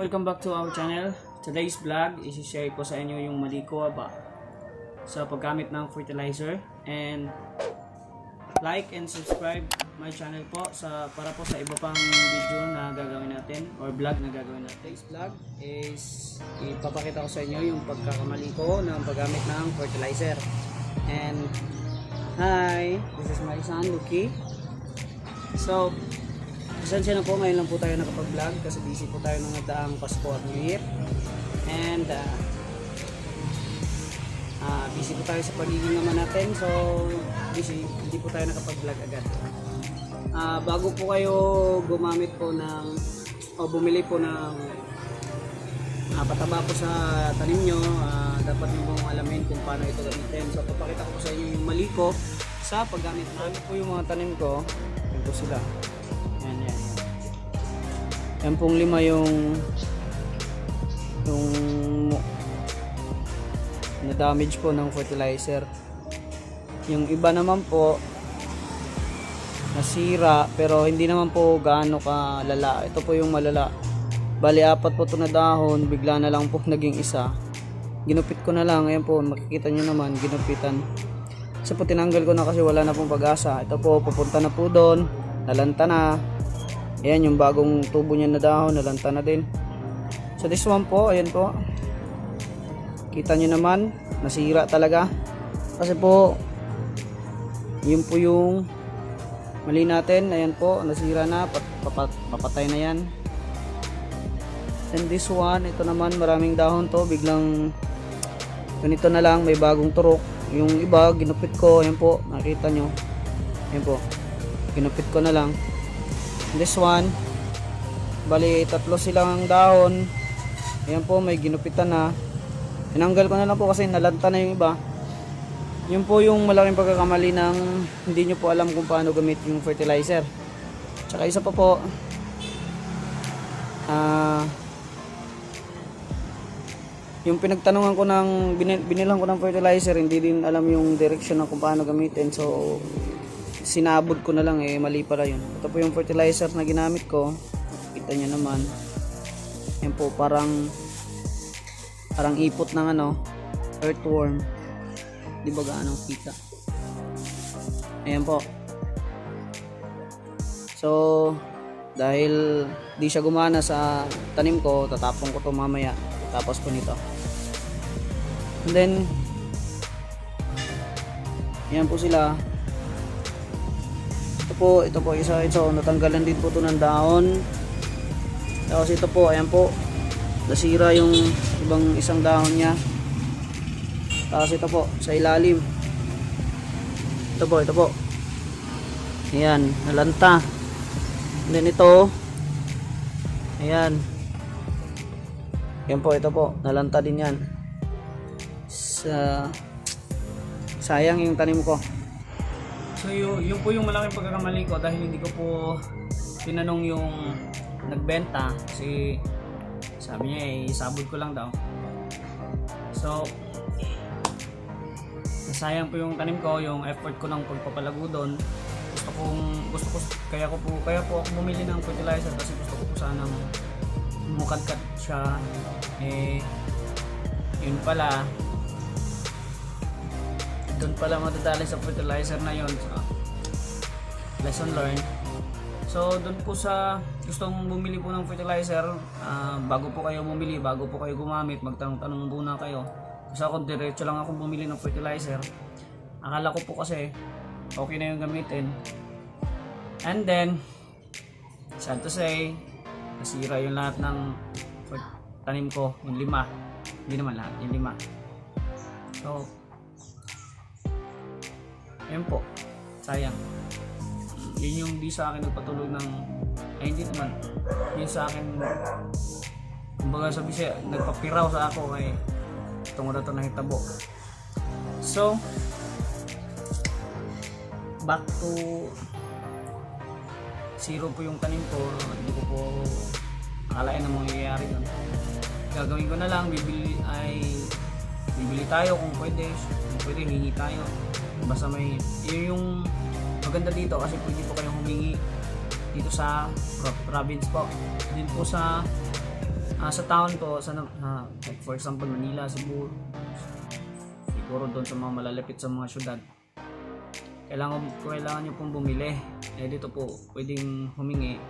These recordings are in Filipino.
Welcome back to our channel. Today's vlog, isi-share ko sa inyo yung mali ko ba sa paggamit ng fertilizer and like and subscribe my channel po sa para po sa iba pang video na gagawin natin or vlog na gagawin natin. Today's vlog is ipapakita ko sa inyo yung pagkakamali ko ng paggamit ng fertilizer. And hi, this is my son Lucky. So, Pasensya na po, ngayon lang po tayo nakapag-vlog kasi busy po tayo nung nagdaang Pasko at New. And uh, ah, busy po tayo sa pagiging naman natin. So, busy, hindi po tayo nakapag-vlog agad. Ah, bago po kayo gumamit po ng o bumili po ng ah, pataba po sa tanim nyo, ah, dapat nyo pong alamin kung paano ito gamitin. So, papakita ko sa inyo yung mali ko sa paggamit namin po yung mga tanim ko. Yan po sila. Yan, yan, yan. Pong lima yung yung na damage po ng fertilizer. Yung iba naman po nasira pero hindi naman po gaano ka lala. Ito po yung malala. Bali apat po ito na dahon, bigla na lang po naging isa. Ginupit ko na lang, ayan po, makikita nyo naman, ginupitan. Kasi po tinanggal ko na kasi wala na pong pag-asa. Ito po, pupunta na po doon, nalanta na. Ayan yung bagong tubo niya na dahon, nalanta na din. So this one po, ayan po. Kita nyo naman, nasira talaga. Kasi po, yun po yung mali natin. Ayan po, nasira na, pat, papat, papatay na yan. And this one, ito naman maraming dahon to, biglang ganito na lang, may bagong turok. Yung iba, ginupit ko, ayan po, nakita nyo. Ayan po, ginupit ko na lang. This one, bali tatlo silang dahon. Ayan po, may ginupitan na. Tinanggal ko na lang po kasi nalanta na yung iba. Yun po yung malaking pagkakamali ng hindi nyo po alam kung paano gamit yung fertilizer. Tsaka isa pa po, ah, yung pinagtanungan ko ng binil, binilang ko ng fertilizer, hindi din alam yung direction ng kung paano gamitin. So, sinabod ko na lang eh, mali pala yun. Ito po yung fertilizer na ginamit ko. Kita nyo naman. Yan po, parang parang ipot ng ano, earthworm. Di ba gaano kita? Ayan po. So, dahil di siya gumana sa tanim ko, tatapon ko to mamaya. Tapos ko nito. And then, yan po sila. Ito po, ito po isa ito, natanggalan din po to ng dahon. Tapos ito po, ayan po, nasira yung ibang isang dahon niya. Tapos ito po, sa ilalim. Ito po, ito po. Ayan, nalanta. And then ito, ayan. Yan po, ito po, nalanta din yan. Sa, sayang yung tanim ko. So yun, yun po yung malaking pagkakamali ko dahil hindi ko po tinanong yung nagbenta kasi sabi niya eh sabod ko lang daw. So nasayang po yung tanim ko, yung effort ko ng pagpapalago doon. Gusto kong gusto ko kaya ko po kaya po ako bumili ng fertilizer kasi gusto ko po sanang mukadkat siya eh yun pala doon pala madadali sa fertilizer na yun so, lesson learned. So doon po sa gustong bumili po ng fertilizer ah, bago po kayo bumili bago po kayo gumamit magtanong-tanong muna kayo. Kasi ako diretso lang ako bumili ng fertilizer. Akala ko po kasi okay na yung gamitin. And then sad to say nasira yung lahat ng tanim ko. Yung lima. Hindi naman lahat yung lima. So Ayun po. Sayang. Yun yung di sa akin nagpatulog ng... Ay, hindi naman. Yun sa akin... Kumbaga sabi siya, nagpapiraw sa ako kay tungo na to ng hitabo. So, back to zero po yung tanim ko. Hindi ko po akalain na mangyayari yun. Gagawin ko na lang, bibili ay bibili tayo kung pwede. Kung pwede, hingi tayo basta may yun yung maganda dito kasi pwede po kayong humingi dito sa pro- province po din po sa Ah, sa town po, sa, ah, like for example, Manila, Cebu, siguro doon sa mga malalapit sa mga syudad, kailangan, kailangan nyo pong bumili. Eh, dito po, pwedeng humingi.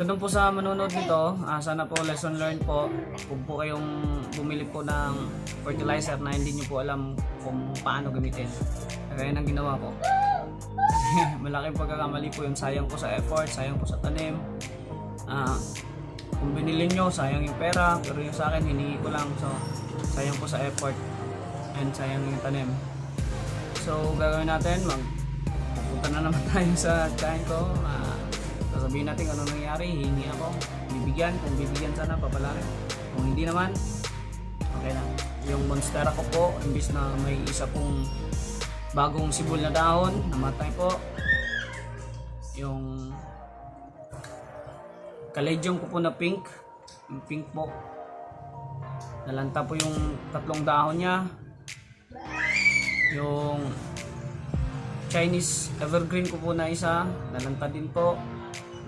So, doon po sa manonood nito, ah, sana po lesson learned po. Kung po kayong bumili po ng fertilizer na hindi nyo po alam kung paano gamitin. Kaya ng ginawa ko. Malaking pagkakamali po yung sayang po sa effort, sayang po sa tanim. Ah, kung binili nyo, sayang yung pera. Pero yung sa akin, hiningi ko lang. So, sayang po sa effort. And sayang yung tanim. So, gagawin natin, mag pupunta na naman tayo sa kain ko. Ah, sasabihin natin ano nangyari, hihingi ako. Bibigyan, kung bibigyan sana, papalari. Kung hindi naman, okay na. Yung monstera ko po, imbis na may isa pong bagong sibol na dahon, namatay po. Yung kaledyong ko po na pink, yung pink po. Nalanta po yung tatlong dahon niya. Yung Chinese evergreen ko po na isa, nalanta din po.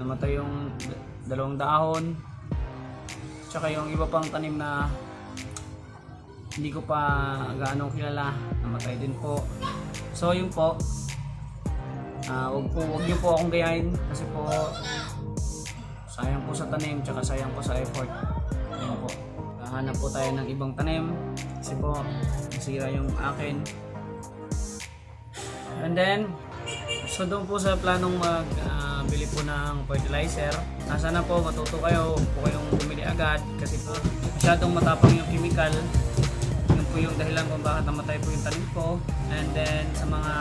Namatay yung dalawang dahon. Tsaka yung iba pang tanim na hindi ko pa gaano kilala, namatay din po. So yun po. Ah, wag po wag niyo po akong gayahin kasi po sayang po sa tanim tsaka sayang po sa effort. Ayun po. Hahanap po tayo ng ibang tanim kasi po nasira yung akin. And then, so doon po sa planong mag ah, bili po ng fertilizer, ah, sana po matuto kayo, huwag po kayong bumili agad kasi po masyadong matapang yung chemical. Yun po yung dahilan kung bakit namatay po yung tanim ko. And then sa mga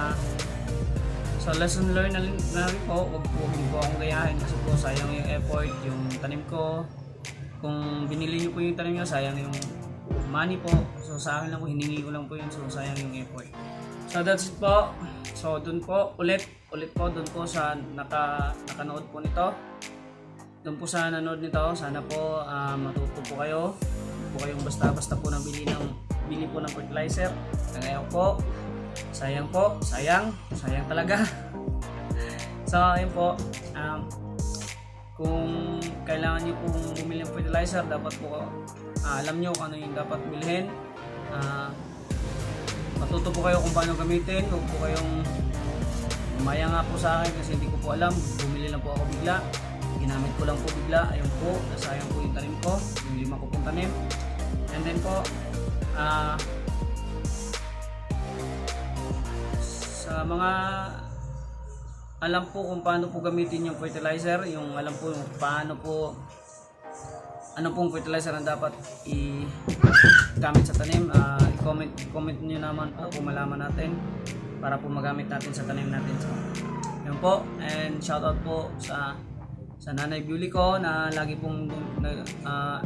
So lesson learned na, rin- po, huwag po, huwag po akong gayahin kasi po sayang yung effort, yung tanim ko. Kung binili niyo po yung tanim niyo, sayang yung money po. So sa akin lang po, hiningi ko lang po yun, so sayang yung effort. So that's it po. So dun po, ulit, ulit po, dun po sa naka, nakanood po nito. Dun po sa nanood nito, sana po ah, matuto po kayo. Huwag po kayong basta-basta po nang bili ng bili po ng fertilizer. Ngayon po, sayang po, sayang, sayang talaga. so, ayun po. Um, kung kailangan niyo pong bumili ng fertilizer, dapat po ah, alam niyo kung ano yung dapat bilhin. Ah, matuto po kayo kung paano gamitin. Huwag po kayong umaya nga po sa akin kasi hindi ko po alam. Bumili lang po ako bigla. Ginamit ko lang po bigla. Ayun po, nasayang po yung tanim ko. Yung lima ko pong tanim. And then po, ah, sa mga alam po kung paano po gamitin yung fertilizer, yung alam po yung paano po ano pong fertilizer ang dapat i gamit sa tanim, ah, i-comment comment niyo naman po kung malaman natin para po magamit natin sa tanim natin. So, yun po and shout out po sa sa Nanay Beauty ko na lagi pong ah,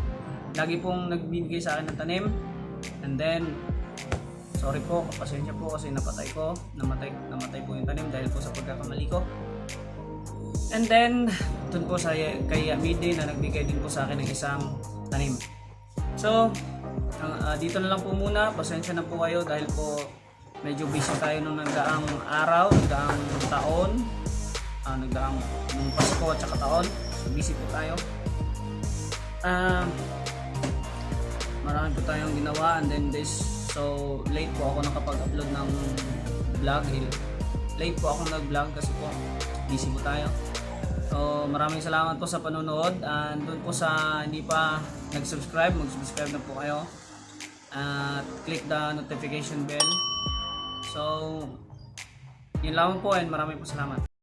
lagi pong nagbibigay sa akin ng tanim. And then Sorry po, pasensya po kasi napatay ko, namatay, namatay po yung tanim dahil po sa pagkakamali ko. And then, dun po sa kay Amide na nagbigay din po sa akin ng isang tanim. So, ah, dito na lang po muna, pasensya na po kayo dahil po medyo busy tayo nung nagdaang araw, nagdaang taon, ah, nagdaang nung Pasko at saka taon. So, busy po tayo. Ah, marami po tayong ginawa and then this so late po ako nakapag-upload ng vlog late po ako nag-vlog kasi po busy po tayo so maraming salamat po sa panonood. And doon po sa hindi pa nag-subscribe mag-subscribe na po kayo. At click the notification bell. So yun lamang po and maraming po salamat